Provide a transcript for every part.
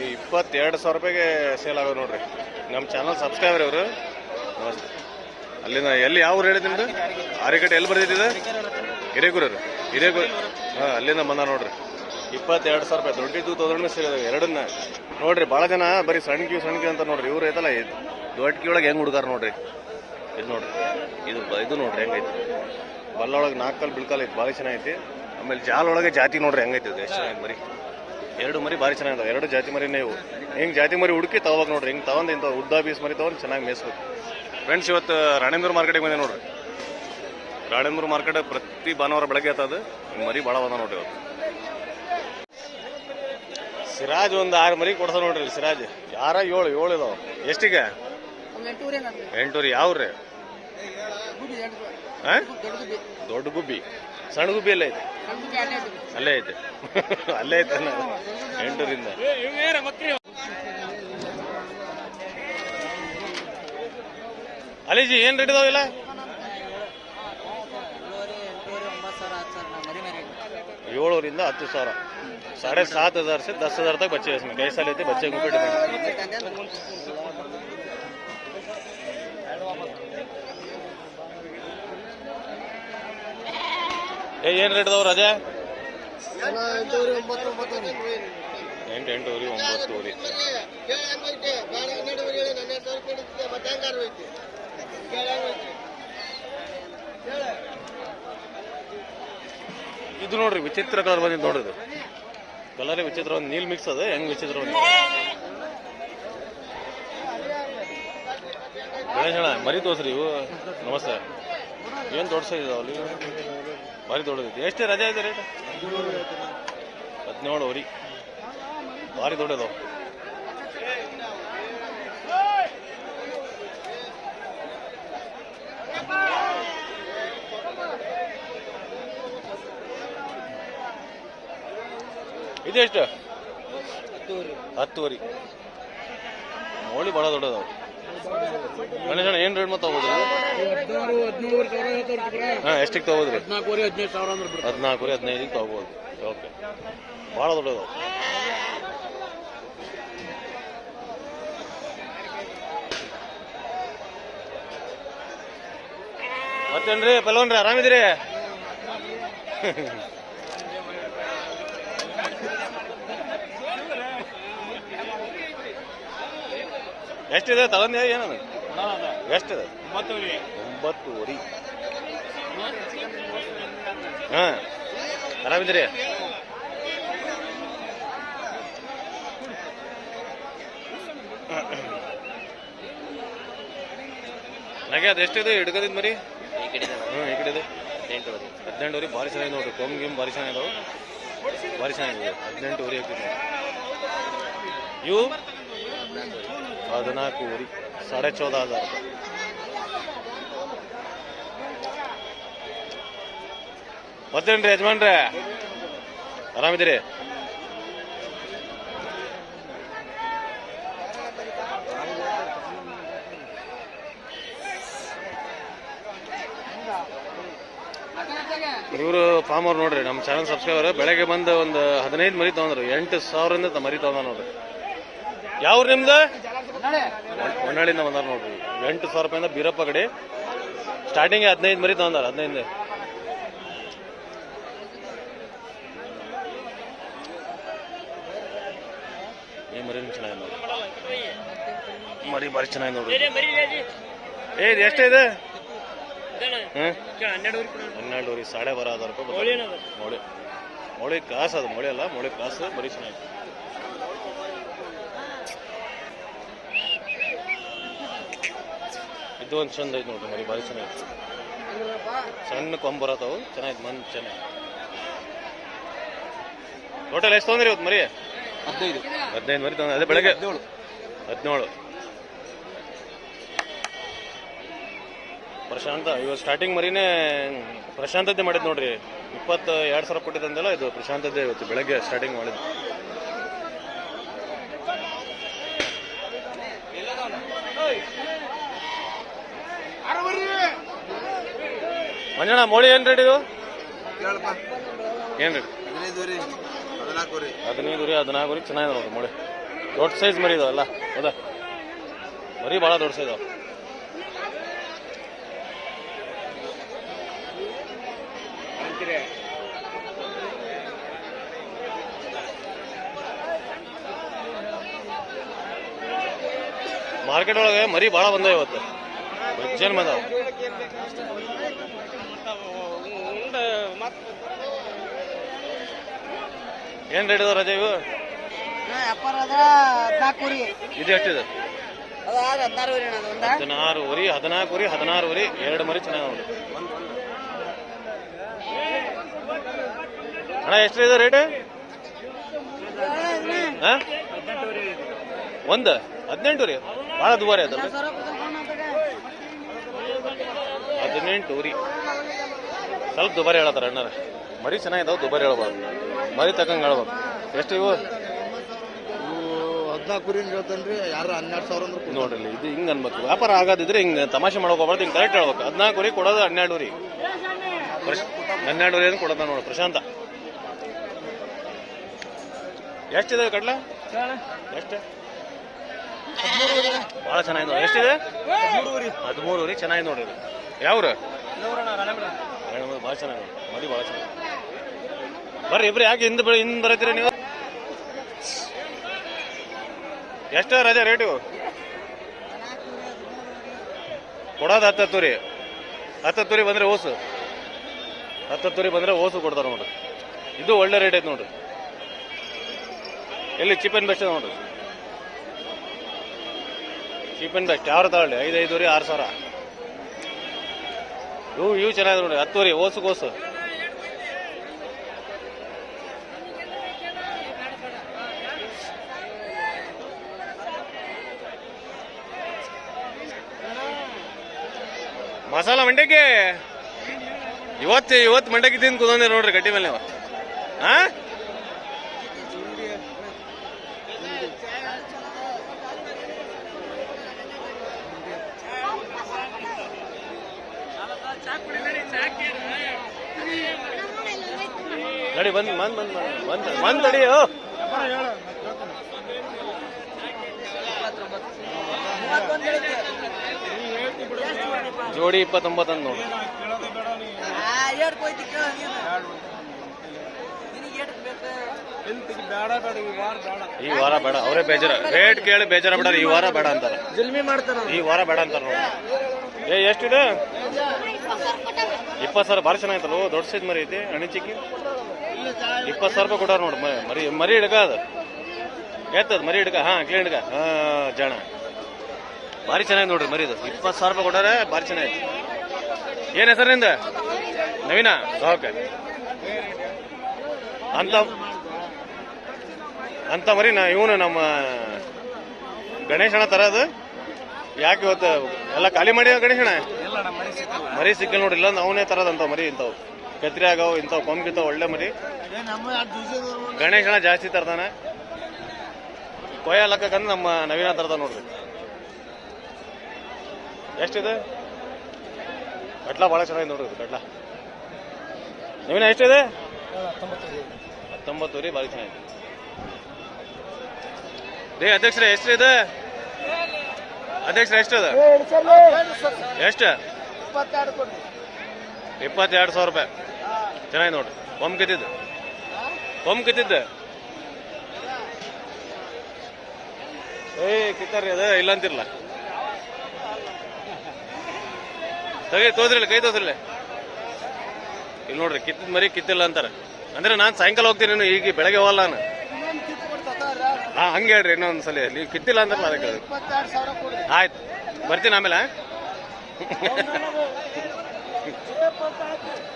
ಇದು ಇಪ್ಪತ್ತೆರಡು ಸಾವಿರ ರೂಪಾಯಿಗೆ ಸೇಲ್ ಆಗೋದು ನೋಡ್ರಿ. ನಮ್ಮ ಚಾನಲ್ ಸಬ್ಸ್ಕ್ರೈಬರ್ ಇವರು. ನಮಸ್ತೆ. ಅಲ್ಲಿಂದ ಎಲ್ಲಿ ಯಾವ ಊರು ಹೇಳಿದ್ ನಿಮ್ದು? ಆರಿಕಟ್ಟೆ ಎಲ್ಲಿ ಬರ್ದಿದ್ದಿದೆ ಹಿರೇಗುರರು ಹಿರೇಗುರು ಹಾಂ, ಅಲ್ಲಿಂದ ಬಂದ ನೋಡ್ರಿ. ಇಪ್ಪತ್ತೆರಡು ಸಾವಿರ ರೂಪಾಯಿ. ದೊಡ್ಡದು ತೌಸಂಡ್ ಸೇಲ್ ಎರಡನ್ನ. ನೋಡ್ರಿ ಭಾಳ ಜನ ಬರೀ ಸಣ್ಣ ಕ್ಯೂ ಸಣ್ಣ ಕ್ಯೂ ಅಂತ ನೋಡ್ರಿ. ಇವ್ರು ಐತಲ್ಲ ದೊಡ್ಡ ಕ್ಯೂ ಒಳಗೆ ಹೆಂಗೆ ಹುಡುಗಾರ ನೋಡ್ರಿ. ಇದು ನೋಡ್ರಿ. ಇದು ಇದು ನೋಡ್ರಿ ಹೆಂಗೈತಿ ಬಲ್ಲೊಳಗೆ ನಾಲ್ಕು ಕಾಲು ಬಿಳ್ಕಾಲ ಐತಿ. ಭಾಳ ಚೆನ್ನಾಗೈತಿ ಆಮೇಲೆ ಜಾಲ್ ಒಳಗೆ ಜಾತಿ ನೋಡ್ರಿ ಹೆಂಗೈತಿ ಎಷ್ಟು ಚೆನ್ನಾಗಿ ಮರಿ ಎರಡು ಮರಿ ಭಾರಿ ಚೆನ್ನಾಗಿದಾವೆ ಎರಡು ಜಾತಿ ಮರಿ ನೀವು. ಹಿಂಗೆ ಜಾತಿ ಮರಿ ಹುಡುಕಿ ತಗೋಬೇಕು ನೋಡ್ರಿ. ಹಿಂಗೆ ತಗೊಂಡು ಇಂಥ ಉದ್ದ ಬೀಸ್ ಮರಿ ತಗೊಂಡು ಚೆನ್ನಾಗಿ ಮೇಯಿಸ್ಬೇಕು. ಫ್ರೆಂಡ್ಸ್ ಇವತ್ತು ರಾಣೇಂದ್ರ ಮಾರ್ಕೆಟಿಗೆ ಬಂದೆ ನೋಡ್ರಿ. ರಾಣೇಂದ್ರ ಮಾರ್ಕೆಟ್ ಪ್ರತಿ ಭಾನುವಾರ ಬೆಳಗ್ಗೆ ಆತದ ಮರಿ ಭಾಳ ಅದ ನೋಡ್ರಿ ಇವತ್ತು. ಸಿರಾಜ್ ಒಂದು ಆರು ಮರಿ ಕೊಡ್ಸ ನೋಡ್ರಿ ಸಿರಾಜ್. ಯಾರ ಏಳು? ಏಳು ಇದಾವ. ಎಷ್ಟಿಗೆ? ಎಂಟೂರಿ ಯಾವ್ರಿ? ದೊಡ್ಡ ಗುಬ್ಬಿ. ದೊಡ್ಡ ಗುಬ್ಬಿ ಸಣ್ಣ ಗುಬ್ಬಿ ಎಲ್ಲ ಐತೆ ಸಣ್ಣ ಗುಬ್ಬಿ ಅಲ್ಲೇ ಐತಿ ಅಲ್ಲೇ ಐತೆ ಅಲ್ಲೇ ಐತೆ ಎಂಟೂರಿಂದ ಅಲಿಜಿ ಏನ್ ರೇಟ್ ಇದಾವಿಲ್ಲ ಎಂಟೂವರೆ ಒಂಬತ್ತು ಸಾವಿರ ಹತ್ತು ಸಾವಿರ ಮರಿ ಮರಿ ಏಳೂರಿಂದ ಹತ್ತು ಸಾವಿರ साढ़े सात हजार से दस हजार तक बच्चे हैं इसमें कैसा लेते बच्चे के ऊपर डिपेंड ಏನ್ ರೇಟ್ ಅದಾವ ರಾಜಾ? ಎಂಟು ಎಂಟೂರಿ ಒಂಬತ್ತೂರಿ ಇದು ನೋಡ್ರಿ ವಿಚಿತ್ರ ಕಲರ್ ಬಂದಿದ್ದು ನೋಡ್ರಿ ಕಲರ್ ಕಲರೇ ವಿಚಿತ್ರ ಒಂದು ನೀಲ್ ಮಿಕ್ಸ್ ಅದ ಹೆಂಗ್ ವಿಚಿತ್ರ ಒಂದು ಗಣೇಶಣ್ಣ ಮರಿ ತೋರ್ಸ್ರಿ ಇವು. ನಮಸ್ತೆ. ಏನು ದೊಡ್ಡ ಸೈಜ್ ಇದಾವಲ್ಲಿ ಭಾರಿ ದೊಡ್ಡದೈತಿ ಎಷ್ಟು ರಜೆ ಇದೆ ರೇಟ್ ಹದಿನೇಳು ಅವ್ರಿ ಭಾರಿ ದೊಡ್ಡದವು ಇದೆಷ್ಟು ಹತ್ತುವರಿ ಮೋಳಿ ಭಾಳ ದೊಡ್ಡದವು ಗಣೇಶಣ್ಣ, ಏನ್ ರೇಟ್ ಮತ್ತೆ ತಗೋದ್ರಿ ಹಾಂ ಎಷ್ಟಿಗೆ ತಗೋದ್ರಿ ಹದಿನಾಲ್ಕು ಹದಿನೈದು ಸಾವಿರ ಹದಿನೈದಿಗೆ ತಗೋಬೋದು. ಓಕೆ ಭಾಳ ದೊಡ್ಡದು. ಮತ್ತೇನ್ರಿ, ಪಲ್ವನ್ರಿ, ಆರಾಮಿದ್ದೀರಿ? ಎಷ್ಟಿದೆ? ತಗೊಂಡೆ ಏನದು? ಎಷ್ಟಿದೆ? ಒಂಬತ್ತುವರೆ. ಹಾ. ಆರಾಮಿದ್ರಿ ನನಗೆ ಅದು ಎಷ್ಟಿದೆ ಹಿಡ್ಕದಿದ್ ಮರಿ? ಹ್ಞೂ ಈ ಕಡೆ ಇದೆ ಹದಿನೆಂಟುವರೆ. ಭಾರಿ ಚೆನ್ನಾಗಿ ನೋಡ್ರಿ. ಕೊಮ್ ಗಿಮ್ ಭಾರಿ ಚೆನ್ನಾಗಿದಾವೆ. ಭಾರಿ ಚೆನ್ನಾಗಿದೆ. ಹದಿನೆಂಟುವರೆ ಹಾಕಿದ್ವಿ ಇವು? ಹದಿನಾಲ್ಕುವರೆ ಸಾಡೆ ಚೌದ ಹಜಾರ ಮತ್ತೇನ್ರಿ ಯಜಮಾನ್ರೆ? ಆರಾಮಿದ್ದೀರಿ? ಇವರು ಫಾರ್ಮ್ ಅವ್ರು ನೋಡ್ರಿ ನಮ್ಮ ಚಾನಲ್ ಸಬ್ಸ್ಕ್ರೈಬರ್ ಬೆಳಗ್ಗೆ ಬಂದು ಒಂದು ಹದಿನೈದು ಮರಿ ತಗೊಂಡ್ರು, ಎಂಟು ಸಾವಿರದಿಂದ ಮರಿ ತೊಗೊಂಡ ನೋಡ್ರಿ. ಯಾವ ನಿಮ್ದು? ಹೊನ್ನಾಳಿಂದ ಬಂದಾರ ನೋಡ್ರಿ. ಎಂಟು ಸಾವಿರ ರೂಪಾಯಿಂದ ಬೀರಪ್ಪ ಕಡೆ. ಸ್ಟಾರ್ಟಿಂಗ್ ಹದಿನೈದು ಮರಿ ತಗೊಂಡಾರ ಹದಿನೈದು ಈ ಮರಿ ಚೆನ್ನಾಗಿ ನೋಡಿ ಮರಿ ಬಾರಿ ಚೆನ್ನಾಗಿ ನೋಡ್ರಿ. ಏ ಇದು ಎಷ್ಟಿದೆ ಹನ್ನೆರಡು ಹನ್ನೆರಡುವರೆ ಸಾಡೆ ಬಾರ ಹಜಾರ್ ರೂಪಾಯಿ ಮೊಳಿ ಮೊಳೆ ಕಾಸು ಅದು ಮೊಳೆ ಅಲ್ಲ ಮೊಳೆ ಕಾಸು ಬರೀ ಚೆನ್ನಾಗಿ ಇದು ಒಂದು ಚಂದ ಐತೆ ನೋಡ್ರಿ ಮರಿ ಭಾರಿ ಚೆನ್ನಾಗಿತ್ತು ಸಣ್ಣ ಕೊಂಬ್ ಬರತ್ತವು ಚೆನ್ನಾಗಿತ್ತು ಮನ್ ಚೆನ್ನಾಗಿ. ಟೋಟಲ್ ಎಷ್ಟು ತೊಂದ್ರೆ ಇವತ್ತು ಮರಿ? ಹದಿನೈದು. ಹದಿನೈದು ಮರಿ ತೊಂದ್ರೆ ಅದೇ ಬೆಳಗ್ಗೆ? ಹದಿನೇಳು. ಹದಿನೇಳು. ಪ್ರಶಾಂತ ಇವತ್ತು ಸ್ಟಾರ್ಟಿಂಗ್ ಮರಿನೇ ಪ್ರಶಾಂತದ್ದೇ ಮಾಡಿದ್ ನೋಡ್ರಿ. ಇಪ್ಪತ್ತ ಎರಡು ಸಾವಿರ ಕೊಟ್ಟಿದ್ದಂದೆಲ್ಲ ಇದು ಪ್ರಶಾಂತದ್ದೇ ಇವತ್ತು ಬೆಳಗ್ಗೆ ಸ್ಟಾರ್ಟಿಂಗ್ ಮಾಡಿದ್ದು. ಮಂಜಣ್ಣ ಮೋಳಿ ಏನ್ ರೇಟ್ ಇದು? ಏನ್ ರೇಟ್ ಹದಿನೈದು ರೀ ಹದಿನಾಲ್ಕು ರೀ. ಚೆನ್ನಾಗಿದೆ ನೋಡ್ರಿ ಮೋಳಿ. ದೊಡ್ಡ ಸೈಜ್ ಮರಿ ಇದಾವಲ್ಲ ಹೌದಾ? ಮರಿ ಭಾಳ ದೊಡ್ಡ ಸೈಜ್ ಮಾರ್ಕೆಟ್ ಒಳಗೆ ಮರಿ ಭಾಳ ಬಂದ ಇವತ್ತು. ಜನ್ಮದ ಬಂದಾವ? ಏನು ರೇಟ್ ಇದಾವ ರಜೆ ಇವು? ವ್ಯಾಪಾರ ಅದ ಹದಿನಾಲ್ಕು ಕುರಿ ಇದು ಎಷ್ಟಿದೆ? ಅದ ಹದಿನಾರು ಕುರಿ ಅಣ್ಣ ಒಂದ. ಹದಿನಾರು ಉರಿ ಹದಿನಾಲ್ಕು ಉರಿ ಹದಿನಾರು ಉರಿ ಎರಡು ಮರಿ ಚೆನ್ನಾಗಿ ಅಣ್ಣ ಇದೆ ರೇಟ್? ಒಂದು? ಹದಿನೆಂಟು ರೀ ಭಾಳ ದುಬಾರಿ ಅದ ಹದಿನೆಂಟು ಉರಿ. ಸ್ವಲ್ಪ ದುಬಾರಿ ಹೇಳತ್ತಾರ ಅಣ್ಣಾರ ಮರಿ ಚೆನ್ನಾಗಿದ್ದಾವೆ ದುಬಾರಿ ಹೇಳ್ಬೋದು. ಮರಿ ತಕ್ಕಂಗೆ ಹೇಳ್ಬೇಕು ಎಷ್ಟು ಇವು? ಹದಿನಾಲ್ಕು ಕುರಿ ಹೇಳ್ತಾನ್ರಿ ಯಾರು ಹನ್ನೆರಡು ಸಾವಿರ ಅಂದ್ರೆ ನೋಡ್ರಿ ಇದು ಹಿಂಗೆ ಅನ್ಬೇಕು. ವ್ಯಾಪಾರ ಆಗೋದಿದ್ರೆ ಹಿಂಗೆ ತಮಾಷೆ ಮಾಡೋಕೆ ಹೋಗ್ಬಾರ್ದು ಹಿಂಗೆ ಕರೆಕ್ಟ್ ಹೇಳ್ಬೇಕು. ಹದಿನಾಲ್ಕು ಕುರಿ ಕೊಡೋದು ಹನ್ನೆರಡು ಪ್ರಶ್- ಹನ್ನೆರಡು ಉರಿ ಅಂತ ಕೊಡೋದ ನೋಡಿ ಪ್ರಶಾಂತ. ಎಷ್ಟಿದೆ ಕಡ್ಲ? ಎಷ್ಟು? ಭಾಳ ಚೆನ್ನಾಗಿದೆ ನೋಡಿ ಎಷ್ಟಿದೆ? ಹದಿಮೂರು ಉರಿ ಚೆನ್ನಾಗಿ ನೋಡ್ರಿ ಯಾವ್ರು? ಭಾಳ ಚೆನ್ನಾಗಿ ಬಹಳ ಮರಿ ಭಾಳ ಚೆನ್ನಾಗಿ ಬರ್ರಿ ಇಬ್ರು, ಯಾಕೆ ಹಿಂದೆ ಹಿಂದ್ ಬರತ್ತೀರಿ ನೀವು? ಎಷ್ಟು ರಜೆ ರೇಟು ಕೊಡೋದು ಹತ್ತತ್ತು ರೀ ಹತ್ತತ್ತು ರೀ ಬಂದರೆ ಓಸು. ಹತ್ತತ್ತು ರೀ ಬಂದರೆ ಓಸು ಕೊಡ್ತಾರೆ ನೋಡ್ರಿ. ಇದು ಒಳ್ಳೆ ರೇಟ್ ಐತೆ ನೋಡ್ರಿ. ಎಲ್ಲಿ ಚೀಪ್ ಬೆಸ್ಟ್ ನೋಡ್ರಿ. ಚೀಪ್ ಆ್ಯಂಡ್ ಬೆಸ್ಟ್ ಯಾರು ತಗೊಳ್ಳಿ? ಐದು ಐದೂರಿ ಆರು ಸಾವಿರ. ಇವು ಇವು ಚೆನ್ನಾಗಿದೆ ನೋಡಿ, ಹತ್ತುವರೆ, ಓಸು ಕೋಸು. ಮಸಾಲ ಮಂಡಕ್ಕಿ ಇವತ್ತು ಇವತ್ತು ಮಂಡಕ್ಕಿ ತಿಂದು ಕುದಂದೆ ನೋಡ್ರಿ ಗಟ್ಟಿ ಮೇಲೆ ನೀವು. ಹಾ ನಡಿ ಬಂದ್ ಬಂದ್ ಬಂದ್ ಬಂದ್ ಬಂದ್ ಓ. ಜೋಡಿ ಇಪ್ಪತ್ತೊಂಬತ್ತು ಅಂತ ನೋಡಿ. ಈ ವಾರ ಬೇಡ ಅವರೇ ಬೇಜಾರ. ರೇಟ್ ಕೇಳಿ ಬೇಜಾರ ಬೇಡ ಈ ವಾರ ಬೇಡ ಅಂತಾರ. ಜಲ್ಮಿ ಮಾಡ್ತಾರ ಈ ವಾರ ಬೇಡ ಅಂತಾರ ನೋಡಿ. ಏ ಎಷ್ಟಿದೆ? ಇಪ್ಪತ್ತು ಸಾವಿರ ಭಾರಿ ಚೆನ್ನಾಗಿತ್ತಲ್ಲ ದೊಡ್ಡ ಸೈಜ್ ಮರಿ ಐತಿ ಅಣಿ ಚಿಕ್ಕಿ? ಇಪ್ಪತ್ತು ಸಾವಿರ ರೂಪಾಯಿ ಕೊಡೋರು ನೋಡಿ ಮರಿ ಮರಿ ಹಿಡ್ಕ ಅದು. ಎತ್ತದ ಮರಿ ಹಿಡ್ಕ ಹಾಂ ಕ್ಲೀನ್ ಹಿಡ್ಕ. ಹಾಂ ಜಾಣ. ಭಾರಿ ಚೆನ್ನಾಗಿ ನೋಡ್ರಿ ಮರಿ ಇದು. ಇಪ್ಪತ್ತು ಸಾವಿರ ರೂಪಾಯಿ ಕೊಟ್ಟಾರೆ ಭಾರಿ ಚೆನ್ನಾಗೈತಿ ಏನು ಹೆಸರಿನಿಂದ ನವೀನ? ಓಕೆ ಅಂತ ಅಂತ ಮರಿ ನಾ ಇವನು ನಮ್ಮ ಗಣೇಶನ ತರೋದು ಯಾಕೆ ಇವತ್ತು ಎಲ್ಲ ಖಾಲಿ ಮಾಡಿ ಗಣೇಶನ ಮರಿ ಸಿಕ್ಕಿಲ್ಲ. ನೋಡಿ ಇಲ್ಲ ಅವನೇ ತರದಂತ ಮರಿ ಇಂಥವು. ಕತ್ರಿ ಆಗವು ಇಂಥವು ಕೊಂಬಿತಾವ ಒಳ್ಳೆ ಮರಿ. ಗಣೇಶನ ಜಾಸ್ತಿ ತರ್ತಾನೆ ಕೊಯ್ಯ ಲೆಕ್ಕಕ್ಕಂದ್ರೆ ನಮ್ಮ ನವೀನ ತರ್ದ ನೋಡ್ರಿ. ಎಷ್ಟಿದೆ? ಕಟ್ಲ ಭಾಳ ಚೆನ್ನಾಗಿದೆ ನೋಡ್ರಿ ಕಟ್ಲ. ನವೀನ ಎಷ್ಟಿದೆ? ಹತ್ತೊಂಬತ್ತು ರೀ ಭಾಳ ಚೆನ್ನಾಗಿದೆ. ರೀ ಅಧ್ಯಕ್ಷರೇ ಎಷ್ಟಿದೆ? ಅಧ್ಯಕ್ಷರ ಎಷ್ಟದ? ಎಷ್ಟು? ಇಪ್ಪತ್ತೆರಡು ಸಾವಿರ ರೂಪಾಯಿ. ಚೆನ್ನಾಗಿ ನೋಡ್ರಿ ಕೊಂಬ್ ಕಿತ್ತಿದ್ದು. ಕೊಂಬ್ ಕಿತ್ತಿದ್ದೆ. ಏ ಕಿತ್ತಾರ್ರಿ ಅದ ಇಲ್ಲ ಅಂತಿರಲ್ಲ ಸರಿ ತೋದ್ರಲ್ಲ ಕೈ ತೋದ್ರಲ್ಲ ಇಲ್ಲಿ ನೋಡ್ರಿ ಕಿತ್ತಿದ ಮರಿ ಕಿತ್ತಿಲ್ಲ ಅಂತಾರೆ. ಅಂದ್ರೆ ನಾನು ಸಾಯಂಕಾಲ ಹೋಗ್ತೀನಿ ನೀನು ಈಗ ಬೆಳಗ್ಗೆ ಹೋಗಲ್ಲ ನಾನು. ಹಾ ಹಂಗೆ ಹೇಳ್ರಿ ಇನ್ನೊಂದು ಸಲ. ನೀವು ಕಿತ್ತಿಲ್ಲ ಅಂದ್ರಲ್ಲ ಅದಕ್ಕೆ ಆಯ್ತು. ಬರ್ತೀನಿ ಆಮೇಲೆ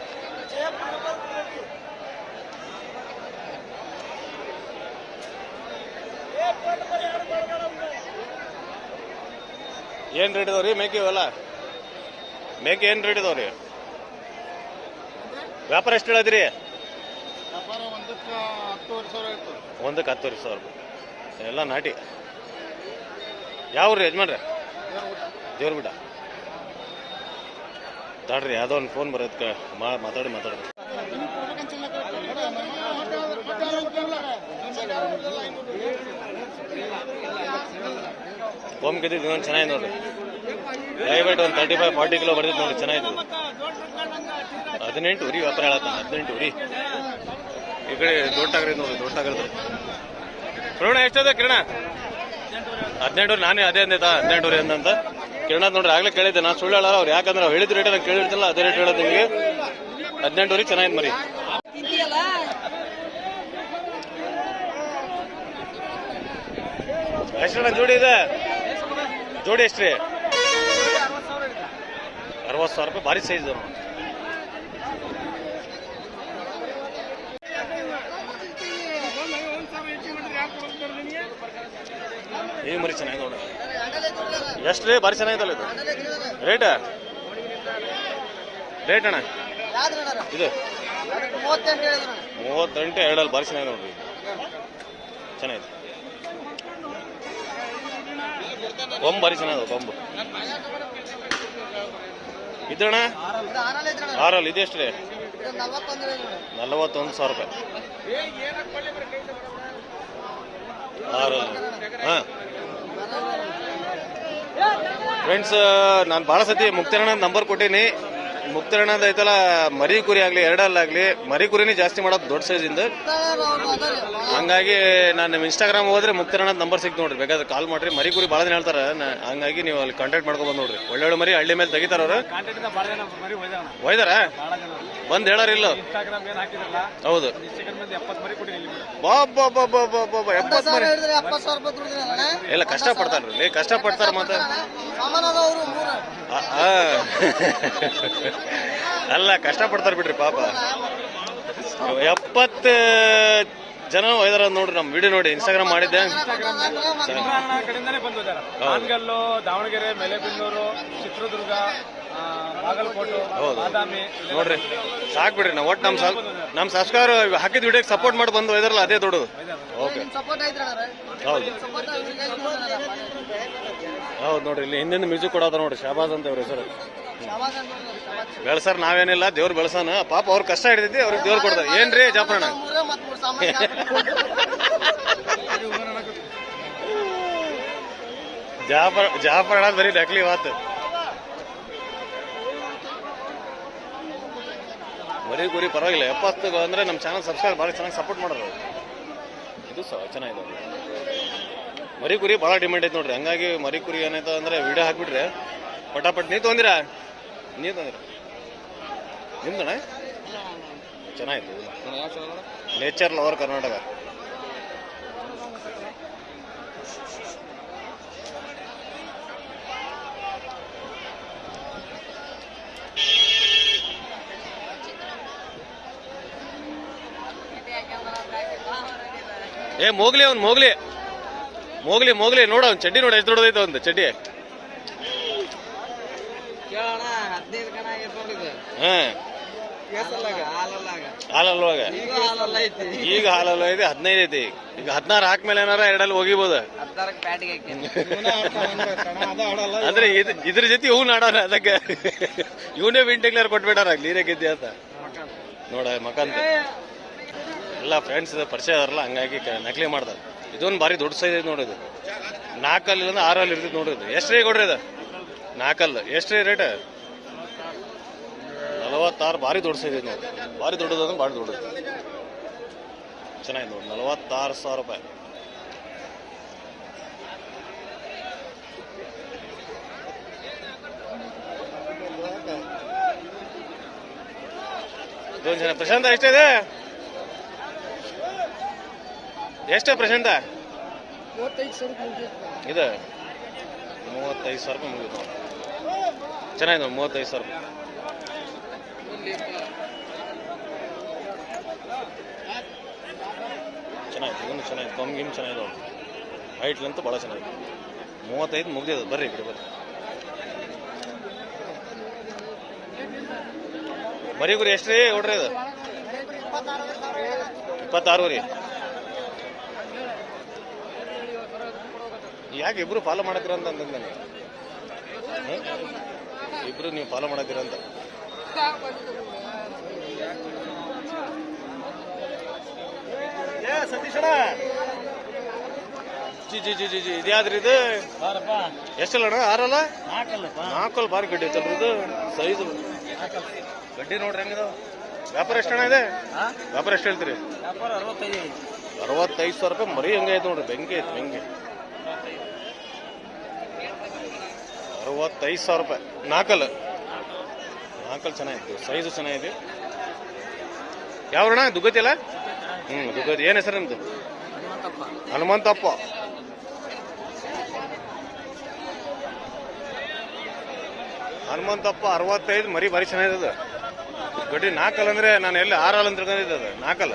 ಏನು ರೇಟ್ ಇದಾವ್ರಿ? ಮೇಕೆ ಇವೆಲ್ಲ? ಮೇಕೆ ಏನು ರೇಟ್ ಇದಾವ್ರಿ? ವ್ಯಾಪಾರ ಎಷ್ಟು ಹೇಳದ್ರಿ? ಒಂದಕ್ಕೆ ಹತ್ತುವರೆ ಸಾವಿರ ಎಲ್ಲ ನಾಟಿ. ಯಾವ್ರಿ ಯಜಮಾನ್ರಿ? ದೇವ್ರ ಬಿಡ ತಡ್ರಿ ಯಾವುದೋ ಒಂದು ಫೋನ್ ಬರೋದಕ್ಕೆ ಮಾತಾಡಿ ಮಾತಾಡ್ರಿ ಓಮ್ ಗೆದ್ದಿದ್ದು ಇನ್ನೊಂದು ಚೆನ್ನಾಗಿದೆ ನೋಡ್ರಿ. ದಯವಿಟ್ಟು ಒಂದು ತರ್ಟಿ ಫೈವ್ ಫಾರ್ಟಿ ಕಿಲೋ ಬರ್ದಿದ್ದು ನೋಡಿ ಚೆನ್ನಾಗಿದೆ ಹದಿನೆಂಟು ಉರಿ ವ್ಯಾಪಾರ ಹೇಳತ್ತಾನ ಹದಿನೆಂಟು ಉರಿ. ಈ ಕಡೆ ದೊಡ್ಡ ಆಗ್ರಿ ನೋಡಿ ದೊಡ್ಡ ಆಗ್ರಿ ಕಿರಣ ಎಷ್ಟದ ಕಿರಣ ಹದಿನೆಂಟು ನಾನೇ ಅದೇ ಅಂದಿದ್ದ ಹದಿನೆಂಟು ಉರಿ ಅಂದಂತ ಕಿರಣ ನೋಡ್ರಿ, ಆಗ್ಲೇ ಕೇಳಿದ್ದೆ. ನಾನು ಸುಳ್ಳು ಹೇಳಲ್ಲ, ಅವ್ರು ಯಾಕಂದ್ರೆ ಅವ್ರು ಹೇಳಿದ ರೇಟ್ ನಾನು ಕೇಳಿರ್ತಿಲ್ಲ, ಅದೇ ರೇಟ್ ಹೇಳೋದು ನಿಮಗೆ. ಹದಿನೆಂಟು ಉರಿ ಚೆನ್ನಾಗಿದೆ ಮರಿ. ಎಷ್ಟಣ್ಣ ಜೋಡಿ ಇದೆ. ಜೋಡಿ ಎಷ್ಟ್ರಿ? ಅರವತ್ತು ಸಾವಿರ ರೂಪಾಯಿ, ಭಾರಿ ಸೈಜ್ ಈ ಮರಿ ಚೆನ್ನಾಗಿ ನೋಡ ಎಷ್ಟು ರೀ ಭಾರಿ ಚೆನ್ನಾಗಿದೆ ಇದು. ರೇಟ್ ರೇಟ್ ಅಣ್ಣ? ಇದು? ಮೂವತ್ತೆಂಟು ಎರಡಲ್ಲಿ ಭಾರಿ ಚೆನ್ನಾಗಿದೆ ನೋಡ್ರಿ ಚೆನ್ನಾಗಿದೆ. ಕೊಂಬು ಭಾರಿ ಚೆನ್ನಾಗಿದೆ ಕೊಂಬು. ಇದಣ್ಣ ಇದು ಆರಲ್ಲಿ ಇದೆ ಆರಲ್ಲಿ ಇದೆಷ್ಟು ರೀ ನಲವತ್ತೊಂದು ಸಾವಿರ ರೂಪಾಯಿ. ಆರಲ್ಲಿ ಹಾಂ. ಫ್ರೆಂಡ್ಸ್ ನಾನು ಭಾಳ ಸತಿ ಮುಕ್ತರಣ ನಂಬರ್ ಕೊಟ್ಟೀನಿ. ಮುಕ್ತರಣ ಐತಲ್ಲ ಮರಿ ಕುರಿ ಆಗಲಿ ಎರಡಲ್ಲಾಗಲಿ ಮರಿ ಕುರಿನೇ ಜಾಸ್ತಿ ಮಾಡೋದು ದೊಡ್ಡ ಸೈಜಿಂದ ಹಂಗಾಗಿ ನಾನು ನಿಮ್ಮ ಇನ್ಸ್ಟಾಗ್ರಾಮ್ ಹೋದ್ರೆ ಮುಕ್ತರಣ ನಂಬರ್ ಸಿಕ್ತು ನೋಡ್ರಿ. ಬೇಕಾದ್ರೆ ಕಾಲ್ ಮಾಡ್ರಿ. ಮರಿ ಕುರಿ ಭಾಳ ದಿನ ಹೇಳ್ತಾರೆ. ಹಂಗಾಗಿ ನೀವು ಅಲ್ಲಿ ಕಾಂಟ್ಯಾಕ್ಟ್ ಮಾಡ್ಕೊಂಡು ಬಂದು ನೋಡ್ರಿ. ಒಳ್ಳೊಳ್ಳೆ ಮರಿ ಹಳ್ಳಿ ಮೇಲೆ ತೆಗಿತಾರ ಅವರು. ಕಾಂಟ್ಯಾಕ್ಟಿಂದ ಭಾಳ ಜನ ಮರಿ ಹೋಯ್ದಾಣ ಒಯ್ದಾರ? ಬಂದ್ ಹೇಳಾರಿಲ್ಲ. ಇನ್ಸ್ಟಾಗ್ರಾಮ್ ಏನು ಹಾಕಿದ್ರಲ್ಲ? ಹೌದು. ಎಪ್ಪತ್ತು ಮರಿ ಕೊಟ್ಟಿನಿ ಇಲ್ಲಿ ಎಪ್ಪತ್ತು ಮರಿ. ಕಷ್ಟ ಪಡ್ತಾರ್ರಿ ಕಷ್ಟ ಪಡ್ತಾರ ಆ. ಅಲ್ಲ ಕಷ್ಟ ಪಡ್ತಾರ ಬಿಡ್ರಿ ಪಾಪ. ಎಪ್ಪತ್ತು ಜನ ಒಯ್ದಾರ ನೋಡ್ರಿ ನಮ್ಮ ವಿಡಿಯೋ ನೋಡಿ ಇನ್ಸ್ಟಾಗ್ರಾಮ್ ಮಾಡಿದ್ದೆ. ದಾವಣಗೆರೆ ಮೆಲೆಬೆನ್ನೂರು ಚಿತ್ರದುರ್ಗ ನೋಡ್ರಿ ಸಾಕ್ ಬಿಡ್ರಿ ನಾವು. ಒಟ್ಟು ನಮ್ಮ ನಮ್ಮ ಸಬ್ಸ್ಕ್ರೈಬರ್ ಹಾಕಿದ ವಿಡಿಯೋಗೆ ಸಪೋರ್ಟ್ ಮಾಡಿ ಬಂದು ಇದ್ರಲ್ಲ ಅದೇ ದೊಡ್ಡದು. ಓಕೆ ಸಪೋರ್ಟ್ ಐತ್ರಿ ಅಣ್ಣ ಹೌದು ಹೌದು ನೋಡ್ರಿ ಇಲ್ಲಿ ಹಿಂದಿನ ಮ್ಯೂಸಿಕ್ ಕೊಡೋದ ನೋಡ್ರಿ ಶಾಬಾಜ್ ಅಂತ ಅವ್ರ ಹೆಸರು. ಬೆಳೆಸರ್ ನಾವೇನಿಲ್ಲ ದೇವ್ರು ಬೆಳ್ಸಾನ. ಪಾಪ ಅವ್ರ ಕಷ್ಟ ಹಿಡಿದೈತಿ ಅವ್ರಿಗೆ ದೇವ್ರು ಕೊಡ್ತಾರೆ ಏನ್ರಿ ಜಾಫರಣ್ಣ ಜಾಪ್ರ ಮತ್ತ್ ಮೂರು ಸಾಮಾನ್ಯ ಜಾಫರ್ ಜಾಫರ್ ಬರೀ ನಕಲಿ ಮಾತು. ಬರೀ ಗುರಿ ಪರವಾಗಿಲ್ಲ. ಎಪ್ಪತ್ತು ಅಂದ್ರೆ ನಮ್ಮ ಚಾನಲ್ ಸಬ್ಸ್ಕ್ರೈಬ್ ಭಾಳ ಚೆನ್ನಾಗಿ ಸಪೋರ್ಟ್ ಮಾಡೋರು ಇದು ಸಹ ಚೆನ್ನಾಗಿದೆ ಮರಿ ಕುರಿ ಭಾಳ ಡಿಮ್ಯಾಂಡ್ ಐತೆ ನೋಡ್ರಿ. ಹಂಗಾಗಿ ಮರಿ ಕುರಿ ಏನಾಯ್ತು ಅಂದ್ರೆ ವಿಡಿಯೋ ಹಾಕ್ಬಿಟ್ರೆ ಪಟಾಪಟ್. ನೀ ತೊಂದಿರಾ ನೀ ತೊಂದಿರ ನಿಮ್ದಣ್ಣ? ಚೆನ್ನಾಗಿತ್ತು ನೇಚರ್ ಲವರ್ ಕರ್ನಾಟಕ. ಏ ಮೋಗ್ಲಿ ಅವ್ನು ಮೋಗ್ಲಿ. ಮೋಗ್ಲಿ ಮೋಗ್ಲಿ ನೋಡ ಅವ್ನು ಚಡ್ಡಿ ನೋಡ ಎಷ್ಟು ದೊಡ್ಡದೈತೆ ಒಂದು ಚಡ್ಡಿ. ಹಾಲಲ್ವಾಗ ಈಗ. ಹಾಲಲ್ಲ ಐತಿ. ಈಗ ಹಾಲಲ್ಲ ಇದೆ ಹದಿನೈದು ಐತಿ. ಈಗ ಹದಿನಾರು ಹಾಕ್ಮೇಲೆ ಏನಾರ ಎರಡಲ್ಲಿ ಹೋಗಿಬೋದು. ಅಂದ್ರೆ ಇದ್- ಇದ್ರ ಜೊತೆ ಇವ್ ಆಡೋಣ ಅದಕ್ಕೆ. ಇವನೇ ವಿನ್ ಡಿಕ್ಲೇರ್ ಕೊಟ್ಬಿಟ್ಟಾರ ಲೀರೆ ಗೆದ್ದೆ ಅಂತ. ನೋಡ ಮಕಂತ ಎಲ್ಲ ಫ್ರೆಂಡ್ಸ್ ಪರಿಚಯ ಅದಾರಲ್ಲ ಹಂಗಾಗಿ ನಕಲಿ ಮಾಡ್ತಾರೆ ಇದೊಂದು ಭಾರಿ ದೊಡ್ಡ ಸೈಜ್ ಐತೆ ನಾಲ್ಕಲ್ಲಿ ಅಂದ್ರೆ ಆರಲ್ಲಿ ಇರ್ತೈತೆ ನೋಡಿದ್ರು ಎಷ್ಟು ರೀ ಕೊಡ್ರಿ ಇದು? ನಾಲ್ಕಲ್ಲು ಎಷ್ಟು ರೀ ರೇಟ್ ನಲವತ್ತಾರು ಭಾರಿ ದೊಡ್ಡ ಸೈಜ್ ನೋಡಿ ಭಾರಿ ದೊಡ್ಡದು ಅಂದ್ರೆ ಭಾರಿ ದೊಡ್ಡದು. ಚೆನ್ನಾಗಿದೆ ನೋಡಿ. ನಲವತ್ತಾರು ಸಾವಿರ ರೂಪಾಯಿ. ಇದೊಂದು ಜನ. ಪ್ರಶಾಂತ ಎಷ್ಟಿದೆ ಎಷ್ಟು ಪ್ರಶಾಂತ ಸಾವಿರ ಇದು ಮೂವತ್ತೈದು ಸಾವಿರ ರೂಪಾಯಿ ಮುಗಿದು ಚೆನ್ನಾಗಿದೆ ಮೂವತ್ತೈದು ಸಾವಿರ ರೂಪಾಯಿ ಚೆನ್ನಾಗಿದೆ ಇದನ್ನು ಚೆನ್ನಾಗಿದೆ ಕಮ್ ಗಿಮ್ ಚೆನ್ನಾಗಿದೆ ಹೈಟ್ಲಂತೂ ಭಾಳ ಚೆನ್ನಾಗಿದೆ. ಮೂವತ್ತೈದು ಮುಗಿದಿದೆ ಬರ್ರಿ ಈ ಕಡೆ ಬರ್ರಿ. ಮರಿ ಗುರಿ ಎಷ್ಟು ರೀ ನೋಡ್ರಿ ಅದು ಇಪ್ಪತ್ತಾರು ರೀ ಯಾಕೆ ಇಬ್ರು ಫಾಲೋ ಮಾಡಕ್ರ ಅಂತ ನನಗೆ ಇಬ್ರು ನೀವು ಫಾಲೋ ಮಾಡತ್ತೀರ ಅಂತ. ಏ ಸತೀಶಣ್ಣ ಜಿ ಜಿ ಜಿ ಜಿ ಜಿ ಇದ್ಯಾದ್ರಿ ಇದು? ಎಷ್ಟಲ್ಲ ಆರಲ್ಲ? ನಾಲ್ಕಲ್ಲ ಬಾರಿ ಗಡ್ಡಿ ಐತಲ್ರಿ ಇದು. ಸೈಜ್. ಗಡ್ಡಿ ನೋಡ್ರಿ ಹೆಂಗದ ವ್ಯಾಪಾರ ಎಷ್ಟಣ ಇದೆ? ವ್ಯಾಪಾರ ಎಷ್ಟು ಹೇಳ್ತೀರಿ? ಅರವತ್ತೈದು ಸಾವಿರ ರೂಪಾಯಿ ಮರಿ ಹಂಗೆ ಐತೆ ನೋಡ್ರಿ ಬೆಂಕಿ ಐತೆ ಬೆಂಕಿ. ಅರವತ್ತೈದು ಸಾವಿರ ರೂಪಾಯಿ. ನಾಲ್ಕಲ್ಲ ನಾಲ್ಕಲ್ಲಿ ಚೆನ್ನಾಗಿತ್ತು. ಸೈಜು ಚೆನ್ನಾಗಿದೆ. ಯಾವ್ರಣ ದುಗ್ಗತಿ ಅಲ್ಲ? ಹ್ಞೂ ದುಗ್ಗತಿ ಏನು ಹೆಸರು ನಿಮ್ಮದು ಹನುಮಂತಪ್ಪ. ಹನುಮಂತಪ್ಪ ಅರವತ್ತೈದು, ಮರಿ ಭಾರಿ ಚೆನ್ನಾಗಿದೆ ಗಡ್ಡಿ ನಾಕಲ್ ಅಂದರೆ ನಾನು ಎಲ್ಲಿ ಆರಲ್ಲ ಅಂತ ಅದು. ನಾಲ್ಕಲ್ಲ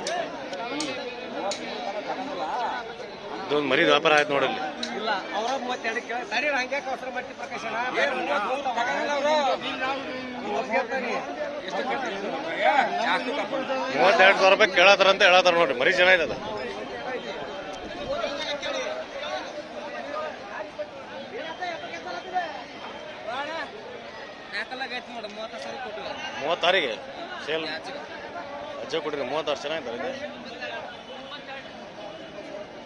ಇದೊಂದು ಮರಿ ವ್ಯಾಪಾರ ಆಯ್ತು ನೋಡಲ್ಲಿ ಇಲ್ಲ ಅವ್ರ ಮೂವತ್ತೆರಡು ಸಾವಿರ ರೂಪಾಯಿ ಕೇಳತ್ತಾರ ಅಂತ ಹೇಳತ್ತಾರ ನೋಡ್ರಿ ಮರಿ ಚೆನ್ನಾಗಿದೆ ಮೂವತ್ತಾರಿಗೆ? ಸೇಲ್ ಅಜ್ಜ ಕೊಡ್ರಿ ಮೂವತ್ತಾರು ಚೆನ್ನಾಗಿದ್ದಾರೆ ಇದು.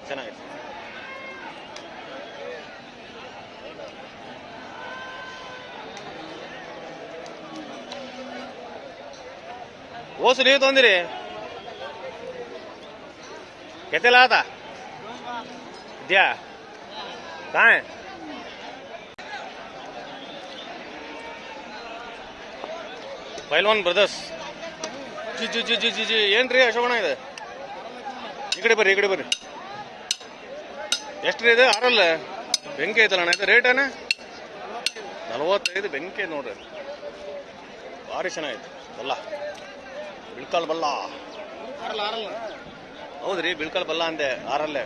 ಚೆನ್ನಾಗಿದೆ. ಓಸು ನೀವು ತೊಂದಿರಿ. ಕೆತ್ತಲ ಆತ? ಇದ್ಯಾ? ಕಾಯ್ ಪೈಲ್ವಾನ್ ಬ್ರದರ್ಸ್. ಜಿ ಜಿ ಜಿ ಜಿ ಜಿ ಜಿ ಏನ್ರಿ ಅಶೋಕಣ ಇದೆ? ಈ ಕಡೆ ಬರ್ರಿ, ಈ ಕಡೆ ಬರ್ರಿ. ರೀ ಇದೆ? ಆರಲ್ಲ? ಬೆಂಕಿ ಐತಲ್ಲ ಅಣ್ಣ, ಇದು ರೇಟ್ ಅಣ್ಣ? ನಲವತ್ತೈದು ಬೆಂಕಿ ನೋಡ್ರಿ. ಭಾರಿ ಚೆನ್ನಾಗೈತೆ. ಬಲ್ಲ ಬಿಳ್ಕಾಲ್ ಬಲ್ಲ. ಹೌದ್ರಿ ಬಿಳ್ಕಲ್ ಬಲ್ಲ ಅಂದೆ ಆರಲ್ಲೇ.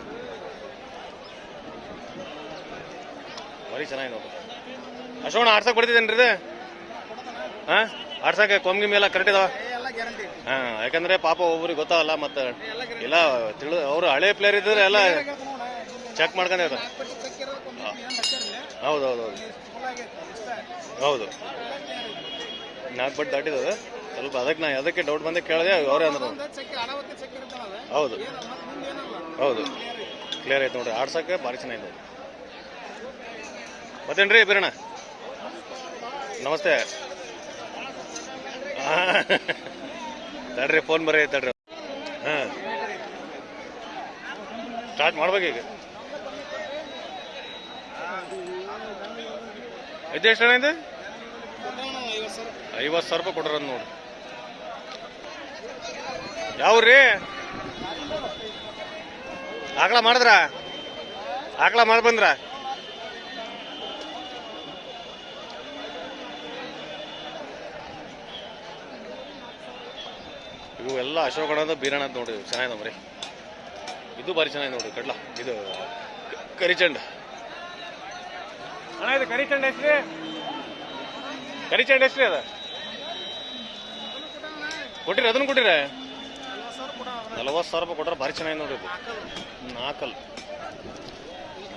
ಬರೀ ಚೆನ್ನಾಗಿ ನೋಡ್ರಿ ಅಶೋಣ ಆಡ್ಸಕ್ ಬರ್ತಿದ್ದೇನ್ರಿ ಇದು? ಹಾಂ? ಆಡ್ಸಕ್ಕೆ ಕೊಂಗಿ ಮೇಲೆ ಕರೆಕ್ಟ್ ಇದಾವ? ಹಾ ಯಾಕಂದ್ರೆ ಪಾಪ ಒಬ್ಬರಿಗೆ ಗೊತ್ತಾಗಲ್ಲ ಮತ್ತೆ ಇಲ್ಲ ತಿಳಿದು ಅವರು ಹಳೆ ಪ್ಲೇಯರ್ ಇದ್ರೆ ಎಲ್ಲ ಚೆಕ್ ಮಾಡ್ಕೊಂಡೆ ಹೌದು ಹೌದು. ಹೌದು ಹೌದು ನಾಲ್ಕು ಬಟ್ ದಾಟಿದ ಸ್ವಲ್ಪ ಅದಕ್ಕೆ ನಾ ಅದಕ್ಕೆ ಡೌಟ್ ಬಂದೆ, ಕೇಳಿದೆ, ಅವರೇ ಅಂದ್ರು. ಹೌದು. ಹೌದು. ಕ್ಲಿಯರ್ ಐತೆ ನೋಡ್ರಿ, ಆಡ್ಸಕ್ಕೆ ಭಾರಿ ಚೆನ್ನಾಗಿ ನೋಡಿ ಮತ್ತೇನ್ರಿ, ಬೀರಣ್ಣ? ನಮಸ್ತೆ. ತಡ್ರಿ ಫೋನ್ ಬರೀ ತಡ್ರಿ. ಹಾಂ. ಸ್ಟಾರ್ಟ್ ಮಾಡ್ಬೇಕು ಈಗ. ಎಷ್ಟು ಹಣ ಇದು? ಐವತ್ತು ಸಾವಿರ ರೂಪಾಯಿ ಕೊಟ್ರ ನೋಡಿ ಯಾವ್ರಿ? ಆಕಳ ಮಾಡಿದ್ರ? ಆಕಳ ಮಾಡಿ ಬಂದ್ರ? ಇವು ಎಲ್ಲ ಅಶೋಕಡ ಅಂತ ನೋಡಿ ಚೆನ್ನಾಗಿದೆ ಮರಿ ಇದು ಭಾರಿ ಚೆನ್ನಾಗಿ ನೋಡಿ ಕಡ್ಲ. ಇದು ಕರಿಚಂಡ. ಅಣ್ಣ ಇದು ಕರಿಚಂಡ ಹೆಸ್ರಿ? ಕರಿಚಂಡ ಹೆಸ್ರಿ ಅದ. ಕೊಟ್ಟಿರಿ ಅದನ್ನು ಕೊಟ್ಟಿರ. ನಲವತ್ತು ಸಾವಿರ ರೂಪಾಯಿ ಕೊಟ್ಟರೆ ಭಾರಿ ಚೆನ್ನಾಗಿ ನೋಡಿ ಇದು. ನಾಲ್ಕಲ್ಲ.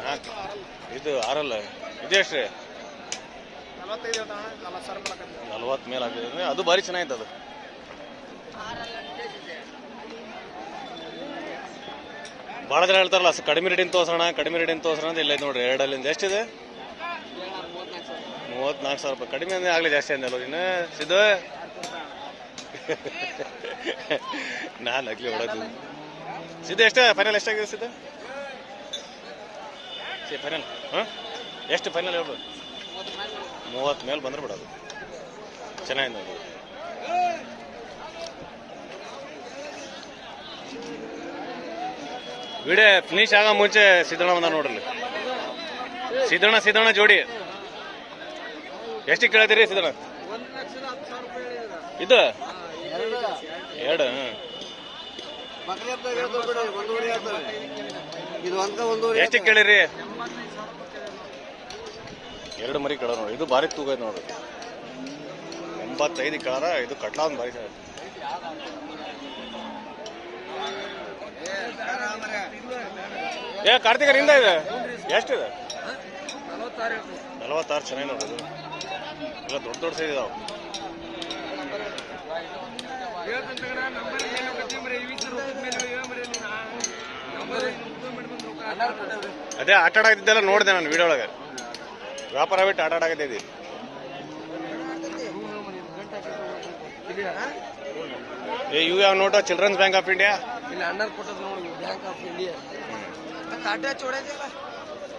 ನಾಲ್ಕು. ಇದು ಆರಲ್ಲ. ಇದು ಎಷ್ಟು ರೀ ನಲವತ್ತು ಮೇಲೆ ಆಗಿದೆ ಅಂದ್ರೆ ಅದು ಭಾರಿ ಚೆನ್ನಾಗಿತ್ತು ಅದು. ಭಾಳ ಜನ ಹೇಳ್ತಾರಲ್ಲ ಕಡಿಮೆ ರೇಟಿನ ತೋರ್ಸೋಣ ಕಡಿಮೆ ರೇಟಿನ ತೋರ್ಸೋಣ ಅಂತ ಇಲ್ಲ ನೋಡ್ರಿ ಎರಡಲ್ಲಿಂದ. ಎಷ್ಟಿದೆ? ಮೂವತ್ನಾಲ್ಕು ಸಾವಿರ ರೂಪಾಯಿ. ಕಡಿಮೆ ಅಂದ್ರೆ ಆಗಲಿ ಜಾಸ್ತಿ ಅಂದಲ್ಲ ಇನ್ನು ಸಿದ್ದು? ನಾನು ಅಗ್ಲಿ ಹೊಡೋದು ಸಿದ್ಧ ಎಷ್ಟೇ ಫೈನಲ್ ಎಷ್ಟಾಗಿದೆ ಸಿದ್ಧ ಸಿ ಫೈನಲ್ ಹಾಂ? ಎಷ್ಟು ಫೈನಲ್ ಹೇಳ್ಬೋದು? ಮೂವತ್ತು ಮೇಲೆ ಬಂದ್ರೆ ಬಿಡೋದು. ಚೆನ್ನಾಗಿದೆ ನೋಡಿ. ವಿಡಿಯೋ ಫಿನಿಶ್ ಆಗೋ ಮುಂಚೆ ಸಿದ್ದಣ್ಣ ಬಂದ ನೋಡ್ರಿ. ಸಿದ್ದಣ್ಣ ಸಿದ್ದಣ್ಣ ಜೋಡಿ. ಎಷ್ಟಿಗೆ ಕೇಳ್ತೀರಿ ಸಿದ್ದಣ್ಣ? ಇದು? ಎರಡು ಎಷ್ಟು ಕೇಳಿರಿ? ಎರಡು ಮರಿ ಕೇಳೋ ನೋಡಿ ಇದು ಭಾರಿ ತೂಗ ನೋಡಿ. ನೋಡ್ರಿ ಎಂಬತ್ತೈದು ಕಳರ ಇದು ಕಟ್ಲಾ ಒಂದು ಭಾರಿ. ಏ ಕಾರ್ತಿಕ ನಿಂದ ಇದೆ? ಎಷ್ಟಿದೆ? ನಲವತ್ತಾರು ಚೆನ್ನಾಗಿ ನೋಡೋದು ಎಲ್ಲ ದೊಡ್ಡ ದೊಡ್ಡ ಸೈಜ್ ಇದಾವೆ. ಅದೇ ಆಟ ನೋಡಿದೆ ನಾನು ವಿಡಿಯೋ ಒಳಗೆ. ವ್ಯಾಪಾರ ಬಿಟ್ಟು ಆಟ ಏ ಇವು ಯಾವ ನೋಟ ಚಿಲ್ಡ್ರನ್ಸ್ ಬ್ಯಾಂಕ್ ಆಫ್ ಇಂಡಿಯಾ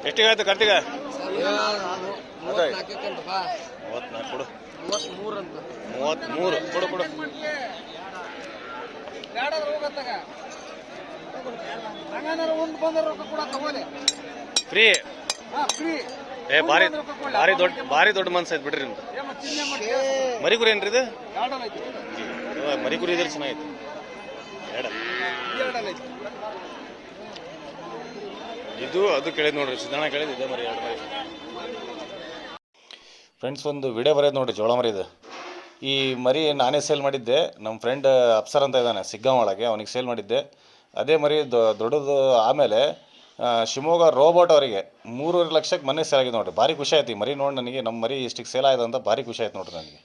ಎಷ್ಟಿಗೆ ಆಯ್ತು ಮೂವತ್ನಾಲ್ಕಕ್ಕಂಟಪ್ಪ ಮೂವತ್ನಾಲ್ಕು ಕೊಡು. ಮೂವತ್ತ್ಮೂರು ಕೊಡು ಕೊಡು. ಬೇಡಾದ್ರೆ ಹೋಗತ್ತಾಗ ಹಂಗಂದ್ರೆ ಒಂದು ಬಂದ ರೊಕ್ಕ ಕೂಡ ತಗೋಲೆ ಫ್ರೀ ಹಾ ಫ್ರೀ ಏ ಭಾರಿ ಭಾರಿ ದೊಡ್ಡ ಭಾರಿ ದೊಡ್ಡ ಮನ್ಸು ಐತೆ ಬಿಡ್ರಿ ನಿಮ್ದು. ಮರಿ ಕುರಿ ಏನ್ರಿ ಇದು? ಮರಿಗುರಿ ಮರಿ ಕುರಿ ಇದ್ರೆ ಚೆನ್ನಾಗಿತ್ತು ಇದು ಅದು ಕೇಳಿದ್ ನೋಡ್ರಿ ಸಿದ್ದಣ್ಣ ಕೇಳಿದ್ ಇದೆ ಮರಿ ಎರಡು ಮರಿ ಫ್ರೆಂಡ್ಸ್ ಒಂದು ವಿಡಿಯೋ ಬರೋದು ನೋಡ್ರಿ ಜೋಳ ಮರಿ ಇದು. ಈ ಮರಿ ನಾನೇ ಸೇಲ್ ಮಾಡಿದ್ದೆ. ನಮ್ಮ ಫ್ರೆಂಡ್ ಅಪ್ಸರ್ ಅಂತ ಇದ್ದಾನೆ ಸಿಗ್ಗಾಂವ್ ಒಳಗೆ ಅವನಿಗೆ ಸೇಲ್ ಮಾಡಿದ್ದೆ. ಅದೇ ಮರಿ ದೊ- ದೊಡ್ಡದು ಆಮೇಲೆ ಶಿವಮೊಗ್ಗ ರೋಬೋಟ್ ಅವರಿಗೆ ಮೂರುವರೆ ಲಕ್ಷಕ್ಕೆ ಮನೆ ಸೇಲ್ ಆಗಿದೆ ನೋಡ್ರಿ. ಭಾರಿ ಖುಷಿ ಆಯ್ತು ಈ ಮರಿ ನೋಡಿ ನನಗೆ. ನಮ್ಮ ಮರಿ ಇಷ್ಟಿಗೆ ಸೇಲ್ ಆಯ್ತು ಅಂತ ಭಾರಿ ಖುಷಿ ಆಯ್ತು ನೋಡ್ರಿ ನನಗೆ.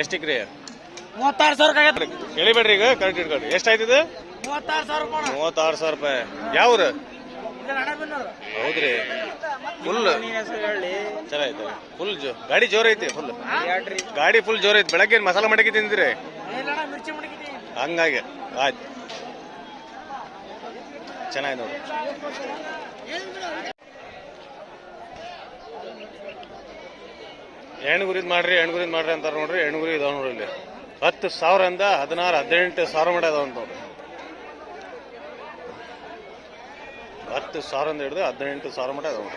ಎಷ್ಟಿಕ್ರಿ ರೀ ಮೂವತ್ತಾರು ಸಾವಿರ ಹೇಳಿಬೇಡ್ರಿ ಈಗ ಕರೆಕ್ಟ್ ಇಟ್ಕೊಳ್ರಿ ಎಷ್ಟಾಯ್ತಿದೆ ಮೂವತ್ತಾರು ಸಾವಿರ ಕೊಡ ಮೂವತ್ತಾರು ಸಾವಿರ ರೂಪಾಯಿ. ಯಾವ್ರ ಹೌದ್ರಿ. ಫುಲ್ ಚೆನ್ನಾಯ್ತು ಫುಲ್ ಜೋ ಗಾಡಿ ಜೋರ್ ಐತಿ ಫುಲ್ ಗಾಡಿ ಫುಲ್ ಜೋರ್ ಐತಿ. ಬೆಳಗ್ಗೆ ಮಸಾಲಾ ಮಡಕಿ ತಿಂದಿರಿ? ಹಂಗಾಗಿ. ಆಯ್ತು. ಚೆನ್ನಾಗಿ ನೋಡಿ. ಹೆಣ್ಗುರಿದ್ ಮಾಡ್ರಿ ಹೆಣ್ಗುರಿದ್ ಮಾಡ್ರಿ ಅಂತಾರೆ ನೋಡ್ರಿ. ಹೆಣ್ಗುರಿ ಇದಾವ ನೋಡ್ರಿ ಇಲ್ಲಿ. ಹತ್ತು ಸಾವಿರದಿಂದ ಹದಿನಾರು ಹದಿನೆಂಟು ಸಾವಿರ ಮಟ್ಟ ಅದಾವ ನೋಡ್ರಿ. ಹತ್ತು ಸಾವಿರದಿಂದ ಹಿಡಿದು ಹದಿನೆಂಟು ಸಾವಿರ ಮಟ್ಟ ಅದಾವ